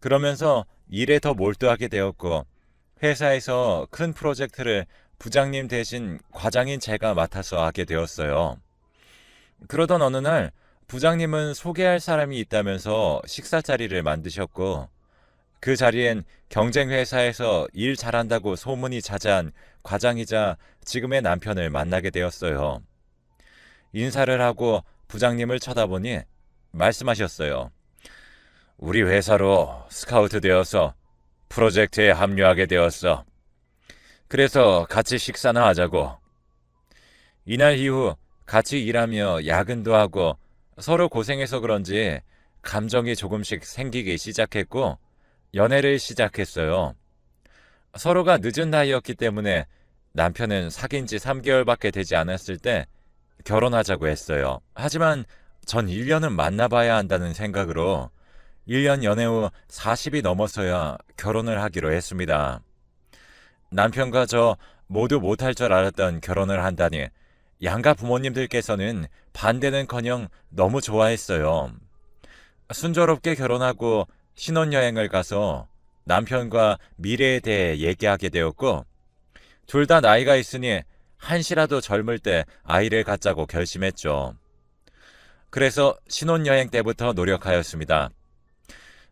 그러면서 일에 더 몰두하게 되었고 회사에서 큰 프로젝트를 부장님 대신 과장인 제가 맡아서 하게 되었어요. 그러던 어느 날 부장님은 소개할 사람이 있다면서 식사 자리를 만드셨고 그 자리엔 경쟁 회사에서 일 잘한다고 소문이 자자한 과장이자 지금의 남편을 만나게 되었어요. 인사를 하고 부장님을 쳐다보니 말씀하셨어요. 우리 회사로 스카우트 되어서 프로젝트에 합류하게 되었어. 그래서 같이 식사나 하자고. 이날 이후 같이 일하며 야근도 하고 서로 고생해서 그런지 감정이 조금씩 생기기 시작했고 연애를 시작했어요. 서로가 늦은 나이였기 때문에 남편은 사귄 지 3개월밖에 되지 않았을 때 결혼하자고 했어요. 하지만 전 1년은 만나봐야 한다는 생각으로 1년 연애 후 40이 넘어서야 결혼을 하기로 했습니다. 남편과 저 모두 못할 줄 알았던 결혼을 한다니 양가 부모님들께서는 반대는커녕 너무 좋아했어요. 순조롭게 결혼하고 신혼여행을 가서 남편과 미래에 대해 얘기하게 되었고 둘 다 나이가 있으니 한시라도 젊을 때 아이를 갖자고 결심했죠. 그래서 신혼여행 때부터 노력하였습니다.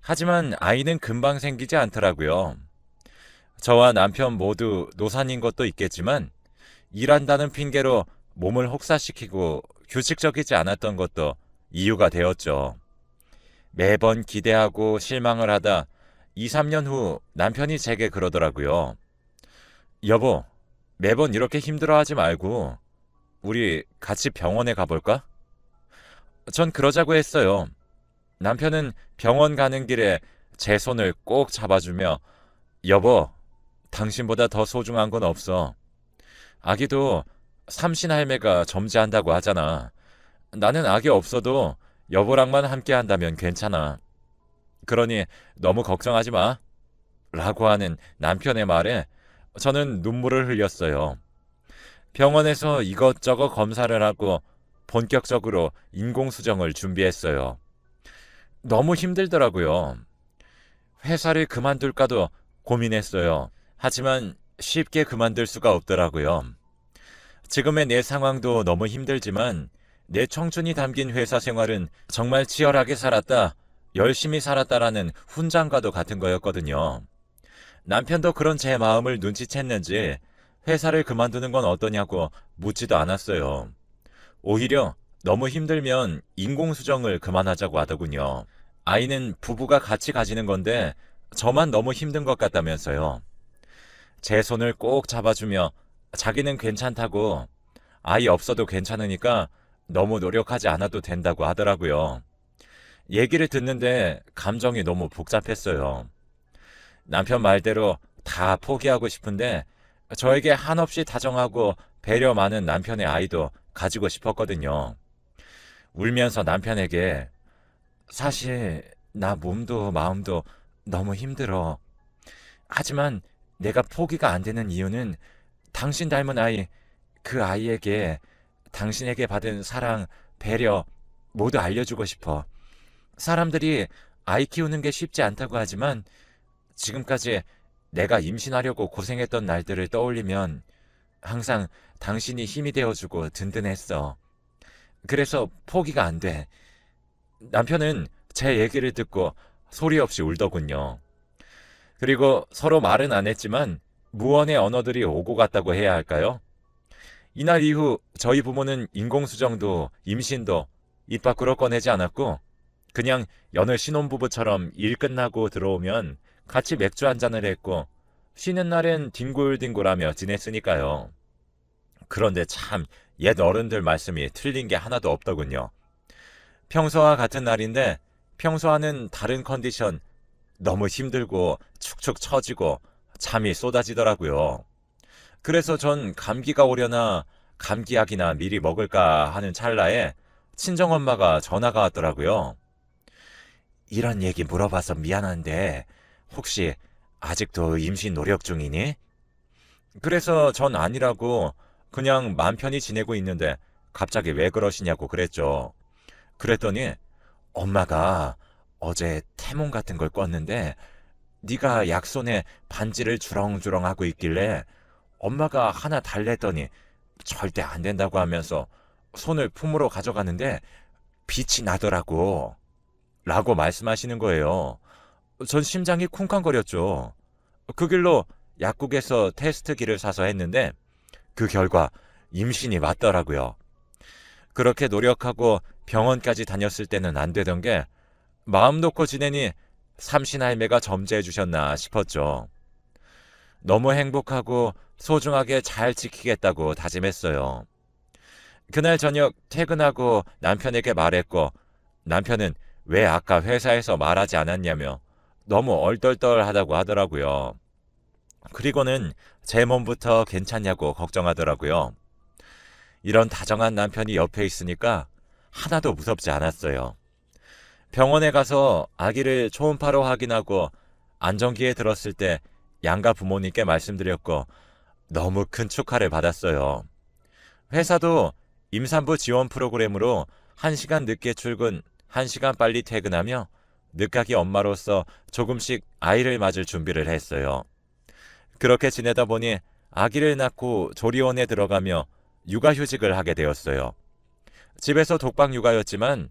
하지만 아이는 금방 생기지 않더라고요. 저와 남편 모두 노산인 것도 있겠지만 일한다는 핑계로 몸을 혹사시키고 규칙적이지 않았던 것도 이유가 되었죠. 매번 기대하고 실망을 하다 2, 3년 후 남편이 제게 그러더라고요. 여보, 매번 이렇게 힘들어하지 말고 우리 같이 병원에 가볼까? 전 그러자고 했어요. 남편은 병원 가는 길에 제 손을 꼭 잡아주며 여보, 당신보다 더 소중한 건 없어. 아기도 삼신 할매가 점지한다고 하잖아. 나는 아기 없어도 여보랑만 함께 한다면 괜찮아. 그러니 너무 걱정하지 마. 라고 하는 남편의 말에 저는 눈물을 흘렸어요. 병원에서 이것저것 검사를 하고 본격적으로 인공수정을 준비했어요. 너무 힘들더라고요. 회사를 그만둘까도 고민했어요. 하지만 쉽게 그만둘 수가 없더라고요. 지금의 내 상황도 너무 힘들지만 내 청춘이 담긴 회사 생활은 정말 치열하게 살았다, 열심히 살았다라는 훈장과도 같은 거였거든요. 남편도 그런 제 마음을 눈치챘는지 회사를 그만두는 건 어떠냐고 묻지도 않았어요. 오히려 너무 힘들면 인공수정을 그만하자고 하더군요. 아이는 부부가 같이 가지는 건데 저만 너무 힘든 것 같다면서요. 제 손을 꼭 잡아주며 자기는 괜찮다고 아이 없어도 괜찮으니까 너무 노력하지 않아도 된다고 하더라고요. 얘기를 듣는데 감정이 너무 복잡했어요. 남편 말대로 다 포기하고 싶은데 저에게 한없이 다정하고 배려 많은 남편의 아이도 가지고 싶었거든요. 울면서 남편에게 사실 나 몸도 마음도 너무 힘들어. 하지만 내가 포기가 안 되는 이유는 당신 닮은 아이, 그 아이에게 당신에게 받은 사랑, 배려 모두 알려주고 싶어. 사람들이 아이 키우는 게 쉽지 않다고 하지만 지금까지 내가 임신하려고 고생했던 날들을 떠올리면 항상 당신이 힘이 되어주고 든든했어. 그래서 포기가 안 돼. 남편은 제 얘기를 듣고 소리 없이 울더군요. 그리고 서로 말은 안 했지만 무언의 언어들이 오고 갔다고 해야 할까요? 이날 이후 저희 부모는 인공수정도 임신도 입 밖으로 꺼내지 않았고 그냥 여느 신혼부부처럼 일 끝나고 들어오면 같이 맥주 한 잔을 했고 쉬는 날엔 뒹굴뒹굴하며 지냈으니까요. 그런데 참 옛 어른들 말씀이 틀린 게 하나도 없더군요. 평소와 같은 날인데 평소와는 다른 컨디션 너무 힘들고 축축 처지고 잠이 쏟아지더라고요. 그래서 전 감기가 오려나 감기약이나 미리 먹을까 하는 찰나에 친정엄마가 전화가 왔더라고요. 이런 얘기 물어봐서 미안한데 혹시 아직도 임신 노력 중이니? 그래서 전 아니라고 그냥 맘 편히 지내고 있는데 갑자기 왜 그러시냐고 그랬죠. 그랬더니 엄마가 어제 태몽 같은 걸 꿨는데 네가 약손에 반지를 주렁주렁 하고 있길래 엄마가 하나 달랬더니 절대 안 된다고 하면서 손을 품으로 가져가는데 빛이 나더라고. 라고 말씀하시는 거예요. 전 심장이 쿵쾅거렸죠. 그 길로 약국에서 테스트기를 사서 했는데 그 결과 임신이 맞더라고요. 그렇게 노력하고 병원까지 다녔을 때는 안 되던 게 마음 놓고 지내니 삼신 할매가 점지해 주셨나 싶었죠. 너무 행복하고 소중하게 잘 지키겠다고 다짐했어요. 그날 저녁 퇴근하고 남편에게 말했고 남편은 왜 아까 회사에서 말하지 않았냐며 너무 얼떨떨하다고 하더라고요. 그리고는 제 몸부터 괜찮냐고 걱정하더라고요. 이런 다정한 남편이 옆에 있으니까 하나도 무섭지 않았어요. 병원에 가서 아기를 초음파로 확인하고 안정기에 들었을 때 양가 부모님께 말씀드렸고 너무 큰 축하를 받았어요. 회사도 임산부 지원 프로그램으로 1시간 늦게 출근, 1시간 빨리 퇴근하며 늦가기 엄마로서 조금씩 아이를 맞을 준비를 했어요. 그렇게 지내다 보니 아기를 낳고 조리원에 들어가며 육아휴직을 하게 되었어요. 집에서 독박 육아였지만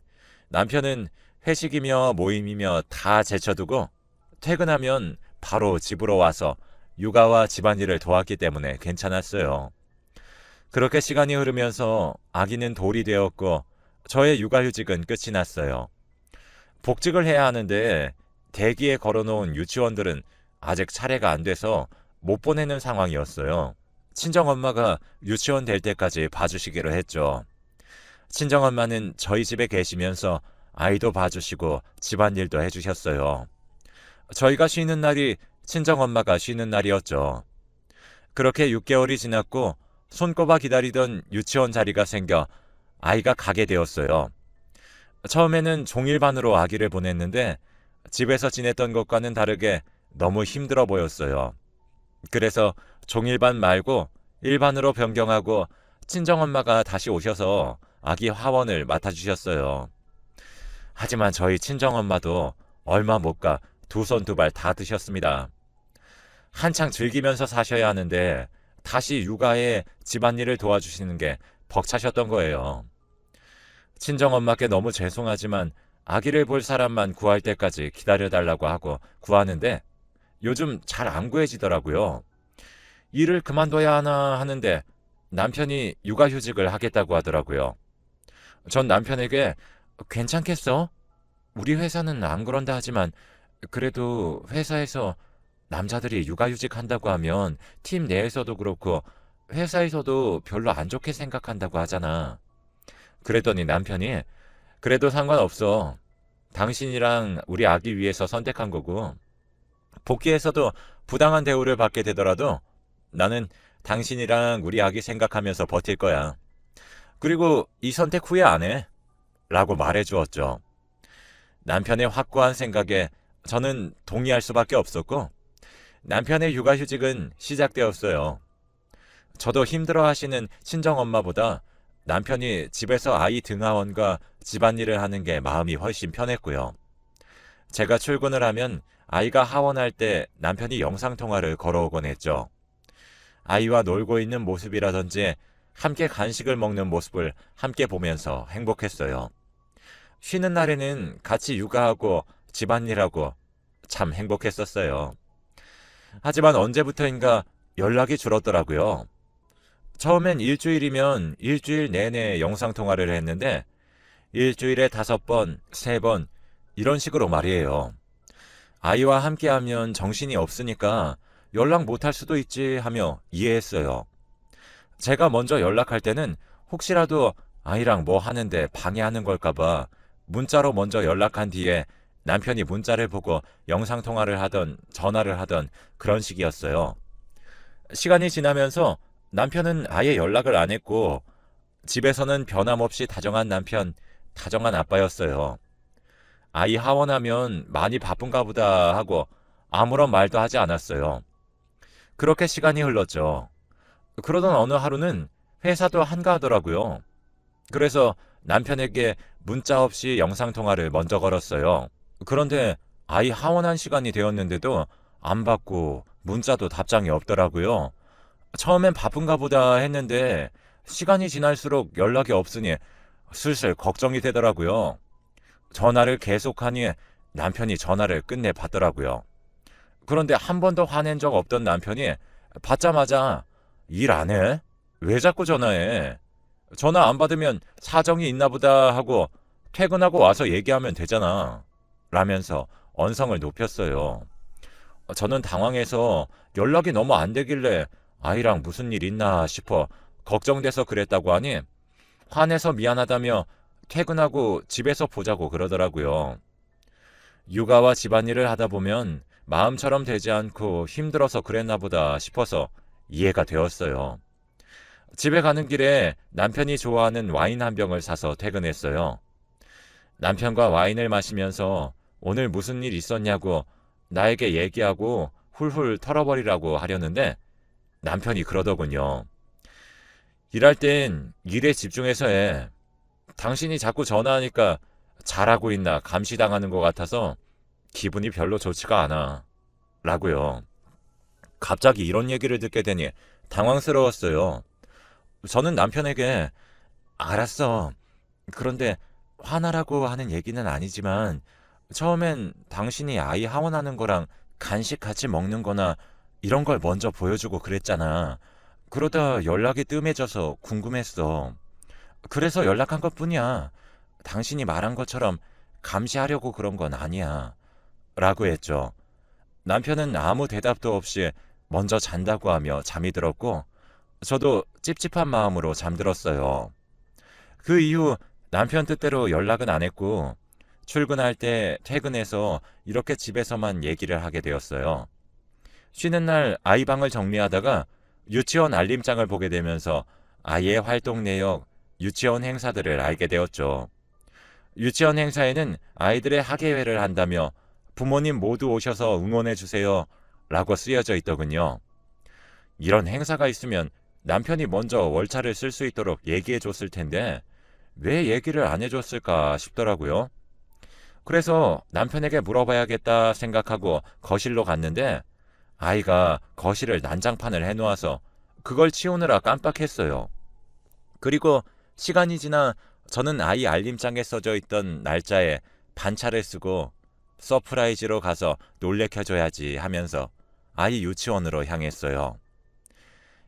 남편은 회식이며 모임이며 다 제쳐두고 퇴근하면 바로 집으로 와서 육아와 집안일을 도왔기 때문에 괜찮았어요. 그렇게 시간이 흐르면서 아기는 돌이 되었고 저의 육아휴직은 끝이 났어요. 복직을 해야 하는데 대기에 걸어놓은 유치원들은 아직 차례가 안 돼서 못 보내는 상황이었어요. 친정엄마가 유치원 될 때까지 봐주시기로 했죠. 친정엄마는 저희 집에 계시면서 아이도 봐주시고 집안일도 해주셨어요. 저희가 쉬는 날이 친정엄마가 쉬는 날이었죠. 그렇게 6개월이 지났고 손꼽아 기다리던 유치원 자리가 생겨 아이가 가게 되었어요. 처음에는 종일반으로 아기를 보냈는데 집에서 지냈던 것과는 다르게 너무 힘들어 보였어요. 그래서 종일반 말고 일반으로 변경하고 친정엄마가 다시 오셔서 아기 화원을 맡아주셨어요. 하지만 저희 친정엄마도 얼마 못 가 두 손 두 발 다 드셨습니다. 한창 즐기면서 사셔야 하는데 다시 육아에 집안일을 도와주시는 게 벅차셨던 거예요. 친정엄마께 너무 죄송하지만 아기를 볼 사람만 구할 때까지 기다려달라고 하고 구하는데 요즘 잘 안 구해지더라고요. 일을 그만둬야 하나 하는데 남편이 육아휴직을 하겠다고 하더라고요. 전 남편에게 괜찮겠어? 우리 회사는 안 그런다 하지만 그래도 회사에서 남자들이 육아휴직 한다고 하면 팀 내에서도 그렇고 회사에서도 별로 안 좋게 생각한다고 하잖아. 그랬더니 남편이 그래도 상관없어. 당신이랑 우리 아기 위해서 선택한 거고 복귀해서도 부당한 대우를 받게 되더라도 나는 당신이랑 우리 아기 생각하면서 버틸 거야. 그리고 이 선택 후회 안 해. 라고 말해 주었죠. 남편의 확고한 생각에 저는 동의할 수밖에 없었고 남편의 육아휴직은 시작되었어요. 저도 힘들어 하시는 친정엄마보다 남편이 집에서 아이 등하원과 집안일을 하는 게 마음이 훨씬 편했고요. 제가 출근을 하면 아이가 하원할 때 남편이 영상통화를 걸어오곤 했죠. 아이와 놀고 있는 모습이라든지 함께 간식을 먹는 모습을 함께 보면서 행복했어요. 쉬는 날에는 같이 육아하고 집안일하고 참 행복했었어요. 하지만 언제부터인가 연락이 줄었더라고요. 처음엔 일주일이면 일주일 내내 영상통화를 했는데 일주일에 다섯 번, 세 번, 이런 식으로 말이에요. 아이와 함께 하면 정신이 없으니까 연락 못할 수도 있지 하며 이해했어요. 제가 먼저 연락할 때는 혹시라도 아이랑 뭐 하는데 방해하는 걸까봐 문자로 먼저 연락한 뒤에 남편이 문자를 보고 영상통화를 하던 전화를 하던 그런 식이었어요. 시간이 지나면서 남편은 아예 연락을 안 했고 집에서는 변함없이 다정한 남편, 다정한 아빠였어요. 아이 하원하면 많이 바쁜가 보다 하고 아무런 말도 하지 않았어요. 그렇게 시간이 흘렀죠. 그러던 어느 하루는 회사도 한가하더라고요. 그래서 남편에게 문자 없이 영상통화를 먼저 걸었어요. 그런데 아이 하원한 시간이 되었는데도 안 받고 문자도 답장이 없더라고요. 처음엔 바쁜가 보다 했는데 시간이 지날수록 연락이 없으니 슬슬 걱정이 되더라고요. 전화를 계속하니 남편이 전화를 끝내 받더라고요. 그런데 한 번도 화낸 적 없던 남편이 받자마자 일 안 해? 왜 자꾸 전화해? 전화 안 받으면 사정이 있나 보다 하고 퇴근하고 와서 얘기하면 되잖아. 라면서 언성을 높였어요. 저는 당황해서 연락이 너무 안 되길래 아이랑 무슨 일 있나 싶어 걱정돼서 그랬다고 하니 화내서 미안하다며 퇴근하고 집에서 보자고 그러더라고요. 육아와 집안일을 하다 보면 마음처럼 되지 않고 힘들어서 그랬나 보다 싶어서 이해가 되었어요. 집에 가는 길에 남편이 좋아하는 와인 한 병을 사서 퇴근했어요. 남편과 와인을 마시면서 오늘 무슨 일 있었냐고 나에게 얘기하고 훌훌 털어버리라고 하려는데 남편이 그러더군요. 일할 땐 일에 집중해서 해. 당신이 자꾸 전화하니까 잘하고 있나 감시당하는 것 같아서 기분이 별로 좋지가 않아. 라고요. 갑자기 이런 얘기를 듣게 되니 당황스러웠어요. 저는 남편에게 알았어. 그런데 화나라고 하는 얘기는 아니지만 처음엔 당신이 아이 하원하는 거랑 간식 같이 먹는 거나 이런 걸 먼저 보여주고 그랬잖아. 그러다 연락이 뜸해져서 궁금했어. 그래서 연락한 것 뿐이야. 당신이 말한 것처럼 감시하려고 그런 건 아니야. 라고 했죠. 남편은 아무 대답도 없이 먼저 잔다고 하며 잠이 들었고, 저도 찝찝한 마음으로 잠들었어요. 그 이후 남편 뜻대로 연락은 안 했고, 출근할 때 퇴근해서 이렇게 집에서만 얘기를 하게 되었어요. 쉬는 날 아이 방을 정리하다가 유치원 알림장을 보게 되면서 아이의 활동 내역, 유치원 행사들을 알게 되었죠. 유치원 행사에는 아이들의 학예회를 한다며 부모님 모두 오셔서 응원해 주세요. 라고 쓰여져 있더군요. 이런 행사가 있으면 남편이 먼저 월차를 쓸 수 있도록 얘기해 줬을 텐데 왜 얘기를 안 해줬을까 싶더라고요. 그래서 남편에게 물어봐야겠다 생각하고 거실로 갔는데 아이가 거실을 난장판을 해놓아서 그걸 치우느라 깜빡했어요. 그리고 시간이 지나 저는 아이 알림장에 써져 있던 날짜에 반차를 쓰고 서프라이즈로 가서 놀래켜줘야지 하면서 아이 유치원으로 향했어요.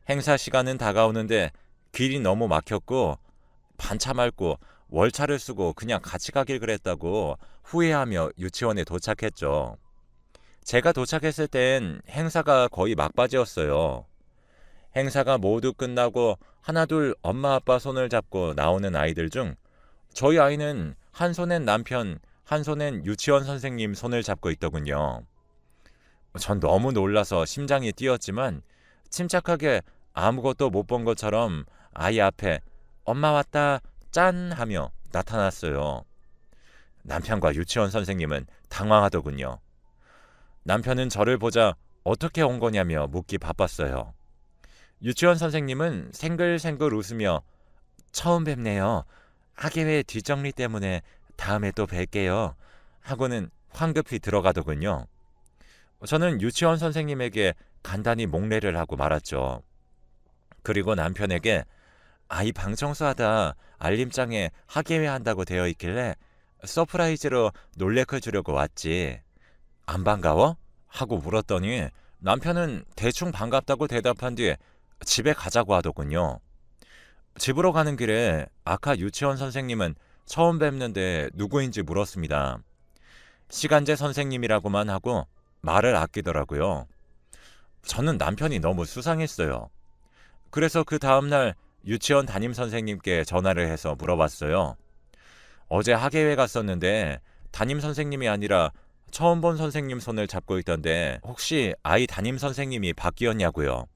행사 시간은 다가오는데 길이 너무 막혔고 반차 말고 월차를 쓰고 그냥 같이 가길 그랬다고 후회하며 유치원에 도착했죠. 제가 도착했을 땐 행사가 거의 막바지였어요. 행사가 모두 끝나고 하나둘 엄마 아빠 손을 잡고 나오는 아이들 중 저희 아이는 한 손엔 남편, 한 손엔 유치원 선생님 손을 잡고 있더군요. 전 너무 놀라서 심장이 뛰었지만 침착하게 아무것도 못 본 것처럼 아이 앞에 엄마 왔다 짠 하며 나타났어요. 남편과 유치원 선생님은 당황하더군요. 남편은 저를 보자 어떻게 온 거냐며 묻기 바빴어요. 유치원 선생님은 생글생글 웃으며 처음 뵙네요. 학예회 뒷정리 때문에 다음에 또 뵐게요. 하고는 황급히 들어가더군요. 저는 유치원 선생님에게 간단히 목례를 하고 말았죠. 그리고 남편에게 아이 방 청소하다 알림장에 학예회 한다고 되어 있길래 서프라이즈로 놀래켜 주려고 왔지. 안 반가워? 하고 물었더니 남편은 대충 반갑다고 대답한 뒤에 집에 가자고 하더군요. 집으로 가는 길에 아까 유치원 선생님은 처음 뵙는데 누구인지 물었습니다. 시간제 선생님이라고만 하고 말을 아끼더라고요. 저는 남편이 너무 수상했어요. 그래서 그 다음날 유치원 담임 선생님께 전화를 해서 물어봤어요. 어제 학예회 갔었는데 담임 선생님이 아니라 처음 본 선생님 손을 잡고 있던데 혹시 아이 담임 선생님이 바뀌었냐고요.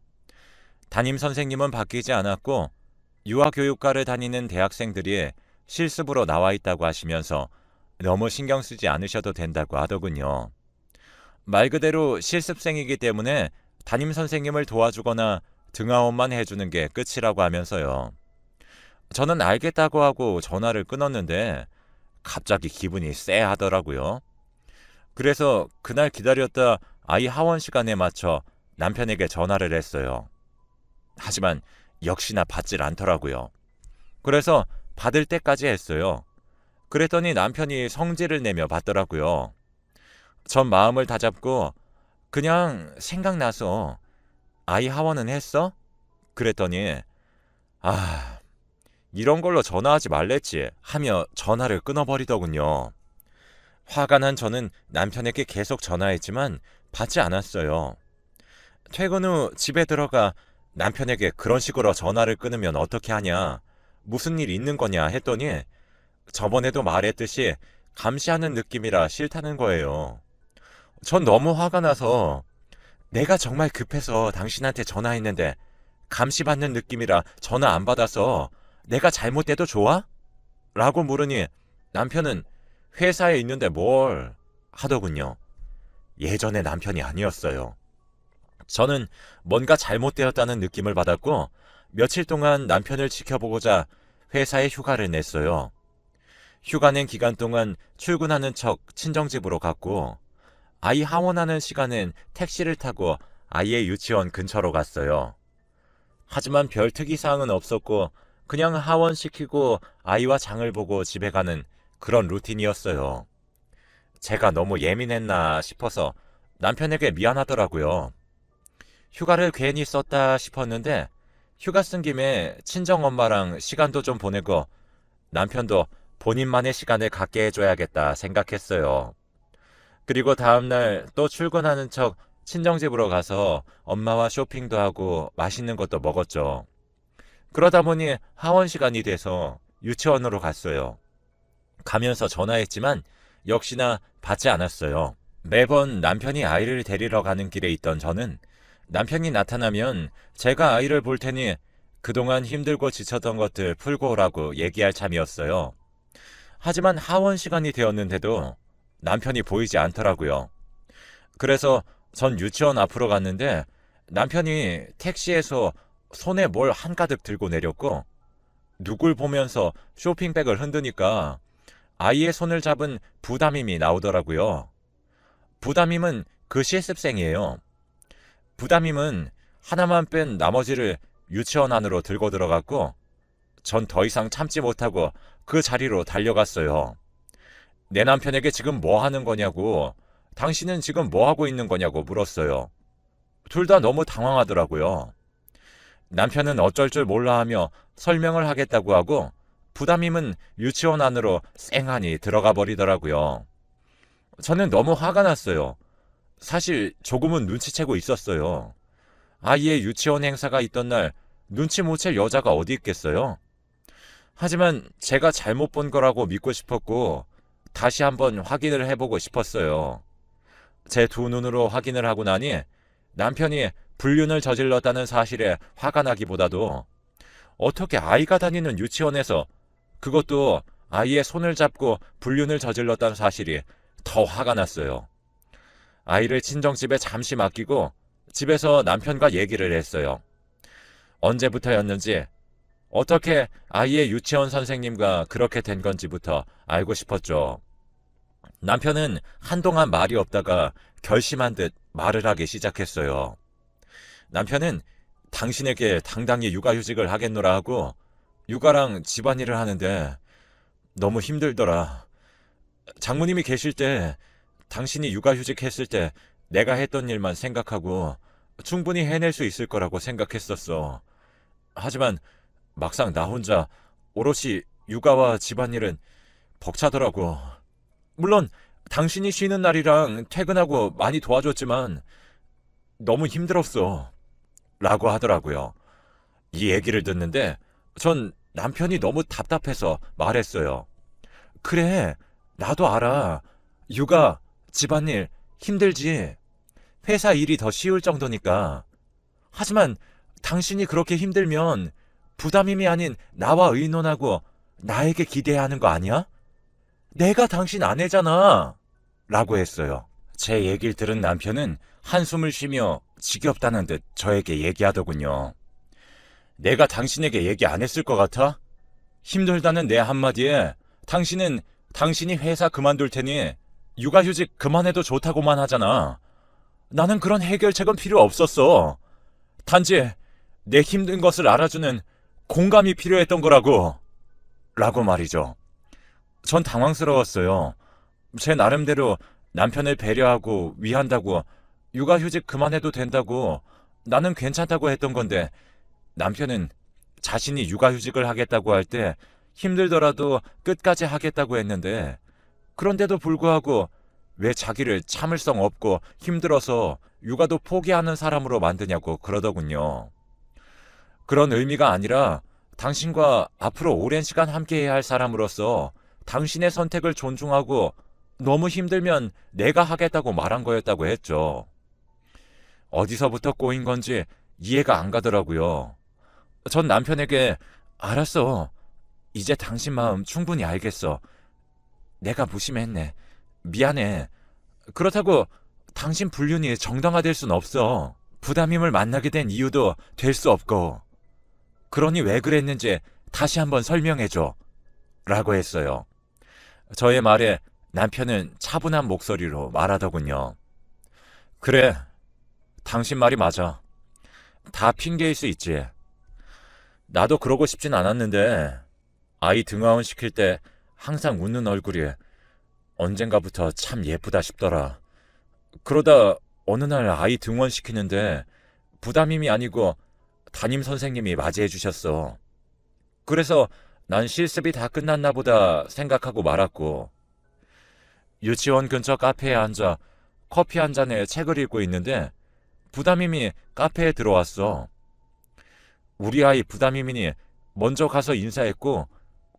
담임 선생님은 바뀌지 않았고 유아교육과를 다니는 대학생들이 실습으로 나와 있다고 하시면서 너무 신경 쓰지 않으셔도 된다고 하더군요. 말 그대로 실습생이기 때문에 담임 선생님을 도와주거나 등하원만 해주는 게 끝이라고 하면서요. 저는 알겠다고 하고 전화를 끊었는데 갑자기 기분이 쎄하더라고요. 그래서 그날 기다렸다 아이 하원 시간에 맞춰 남편에게 전화를 했어요. 하지만 역시나 받질 않더라고요. 그래서 받을 때까지 했어요. 그랬더니 남편이 성질을 내며 받더라고요. 전 마음을 다잡고 그냥 생각나서 아이 하원은 했어? 그랬더니 아 이런 걸로 전화하지 말랬지 하며 전화를 끊어버리더군요. 화가 난 저는 남편에게 계속 전화했지만 받지 않았어요. 퇴근 후 집에 들어가 남편에게 그런 식으로 전화를 끊으면 어떻게 하냐, 무슨 일 있는 거냐 했더니 저번에도 말했듯이 감시하는 느낌이라 싫다는 거예요. 전 너무 화가 나서 내가 정말 급해서 당신한테 전화했는데 감시받는 느낌이라 전화 안 받아서 내가 잘못돼도 좋아? 라고 물으니 남편은 회사에 있는데 뭘 하더군요. 예전의 남편이 아니었어요. 저는 뭔가 잘못되었다는 느낌을 받았고 며칠 동안 남편을 지켜보고자 회사에 휴가를 냈어요. 휴가 낸 기간 동안 출근하는 척 친정집으로 갔고 아이 하원하는 시간엔 택시를 타고 아이의 유치원 근처로 갔어요. 하지만 별 특이사항은 없었고 그냥 하원시키고 아이와 장을 보고 집에 가는 그런 루틴이었어요. 제가 너무 예민했나 싶어서 남편에게 미안하더라고요. 휴가를 괜히 썼다 싶었는데 휴가 쓴 김에 친정엄마랑 시간도 좀 보내고 남편도 본인만의 시간을 갖게 해줘야겠다 생각했어요. 그리고 다음날 또 출근하는 척 친정집으로 가서 엄마와 쇼핑도 하고 맛있는 것도 먹었죠. 그러다 보니 하원 시간이 돼서 유치원으로 갔어요. 가면서 전화했지만 역시나 받지 않았어요. 매번 남편이 아이를 데리러 가는 길에 있던 저는 남편이 나타나면 제가 아이를 볼 테니 그동안 힘들고 지쳤던 것들 풀고 오라고 얘기할 참이었어요. 하지만 하원 시간이 되었는데도 남편이 보이지 않더라고요. 그래서 전 유치원 앞으로 갔는데 남편이 택시에서 손에 뭘 한가득 들고 내렸고 누굴 보면서 쇼핑백을 흔드니까 아이의 손을 잡은 부담임이 나오더라고요. 부담임은 그 실습생이에요. 부담임은 하나만 뺀 나머지를 유치원 안으로 들고 들어갔고 전 더 이상 참지 못하고 그 자리로 달려갔어요. 내 남편에게 지금 뭐 하는 거냐고, 당신은 지금 뭐 하고 있는 거냐고 물었어요. 둘 다 너무 당황하더라고요. 남편은 어쩔 줄 몰라 하며 설명을 하겠다고 하고 부담임은 유치원 안으로 쌩하니 들어가 버리더라고요. 저는 너무 화가 났어요. 사실 조금은 눈치채고 있었어요. 아이의 유치원 행사가 있던 날 눈치 못 챌 여자가 어디 있겠어요? 하지만 제가 잘못 본 거라고 믿고 싶었고 다시 한번 확인을 해보고 싶었어요. 제 두 눈으로 확인을 하고 나니 남편이 불륜을 저질렀다는 사실에 화가 나기보다도 어떻게 아이가 다니는 유치원에서 그것도 아이의 손을 잡고 불륜을 저질렀다는 사실이 더 화가 났어요. 아이를 친정집에 잠시 맡기고 집에서 남편과 얘기를 했어요. 언제부터였는지 어떻게 아이의 유치원 선생님과 그렇게 된 건지부터 알고 싶었죠. 남편은 한동안 말이 없다가 결심한 듯 말을 하기 시작했어요. 남편은 당신에게 당당히 육아휴직을 하겠노라 하고 육아랑 집안일을 하는데 너무 힘들더라. 장모님이 계실 때 당신이 육아휴직 했을 때 내가 했던 일만 생각하고 충분히 해낼 수 있을 거라고 생각했었어. 하지만 막상 나 혼자 오롯이 육아와 집안일은 벅차더라고. 물론 당신이 쉬는 날이랑 퇴근하고 많이 도와줬지만 너무 힘들었어. 라고 하더라고요. 이 얘기를 듣는데 전 남편이 너무 답답해서 말했어요. 그래, 나도 알아. 육아, 집안일 힘들지. 회사 일이 더 쉬울 정도니까. 하지만 당신이 그렇게 힘들면 부담임이 아닌 나와 의논하고 나에게 기대하는 거 아니야? 내가 당신 아내잖아. 라고 했어요. 제 얘기를 들은 남편은 한숨을 쉬며 지겹다는 듯 저에게 얘기하더군요. 내가 당신에게 얘기 안 했을 것 같아? 힘들다는 내 한마디에 당신은 당신이 회사 그만둘 테니 육아휴직 그만해도 좋다고만 하잖아. 나는 그런 해결책은 필요 없었어. 단지 내 힘든 것을 알아주는 공감이 필요했던 거라고. 라고 말이죠. 전 당황스러웠어요. 제 나름대로 남편을 배려하고 위한다고 육아휴직 그만해도 된다고 나는 괜찮다고 했던 건데 남편은 자신이 육아휴직을 하겠다고 할 때 힘들더라도 끝까지 하겠다고 했는데 그런데도 불구하고 왜 자기를 참을성 없고 힘들어서 육아도 포기하는 사람으로 만드냐고 그러더군요. 그런 의미가 아니라 당신과 앞으로 오랜 시간 함께해야 할 사람으로서 당신의 선택을 존중하고 너무 힘들면 내가 하겠다고 말한 거였다고 했죠. 어디서부터 꼬인 건지 이해가 안 가더라고요. 전 남편에게 알았어. 이제 당신 마음 충분히 알겠어. 내가 무심했네. 미안해. 그렇다고 당신 불륜이 정당화될 순 없어. 부담임을 만나게 된 이유도 될 수 없고. 그러니 왜 그랬는지 다시 한번 설명해줘. 라고 했어요. 저의 말에 남편은 차분한 목소리로 말하더군요. 그래. 당신 말이 맞아. 다 핑계일 수 있지. 나도 그러고 싶진 않았는데, 아이 등하원 시킬 때 항상 웃는 얼굴이 언젠가부터 참 예쁘다 싶더라. 그러다 어느 날 아이 등원 시키는데 부담임이 아니고 담임 선생님이 맞이해 주셨어. 그래서 난 실습이 다 끝났나 보다 생각하고 말았고, 유치원 근처 카페에 앉아 커피 한 잔에 책을 읽고 있는데 부담임이 카페에 들어왔어. 우리 아이 부담임이니 먼저 가서 인사했고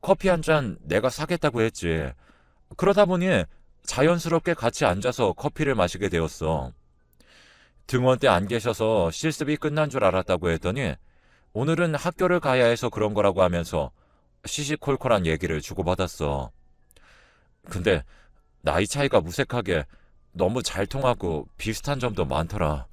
커피 한 잔 내가 사겠다고 했지. 그러다 보니 자연스럽게 같이 앉아서 커피를 마시게 되었어. 등원 때 안 계셔서 실습이 끝난 줄 알았다고 했더니 오늘은 학교를 가야 해서 그런 거라고 하면서 시시콜콜한 얘기를 주고받았어. 근데 나이 차이가 무색하게 너무 잘 통하고 비슷한 점도 많더라.